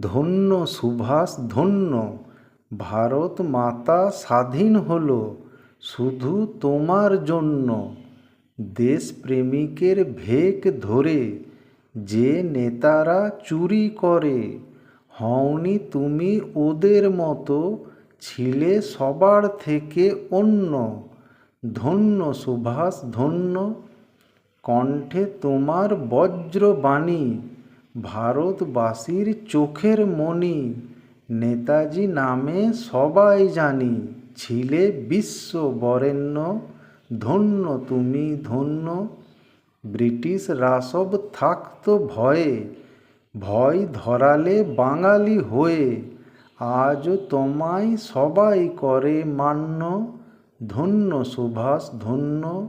ধন্য সুভাষ, ধন্য। ভারত মাতা স্বাধীন হলো শুধু তোমার জন্য। দেশপ্রেমিকের ভেক ধরে যে নেতারা চুরি করে, হওনি তুমি ওদের মতো, ছিলে সবার থেকে অন্য। ধন্য সুভাষ, ধন্য। কণ্ঠে তোমার বজ্রবাণী ভারতবাসীর চোখের মণি, নেতাজি নামে সবাই জানি, ছিলে বিশ্ব বরেণ্য, ধন্য তুমি ধন্য। ব্রিটিশ রাসব থাকত ভয়ে, ভয় ধরালে বাঙালি হয়ে আজও তোমায় সবাই করে মান্য, ধন্য সুভাষ ধন্য।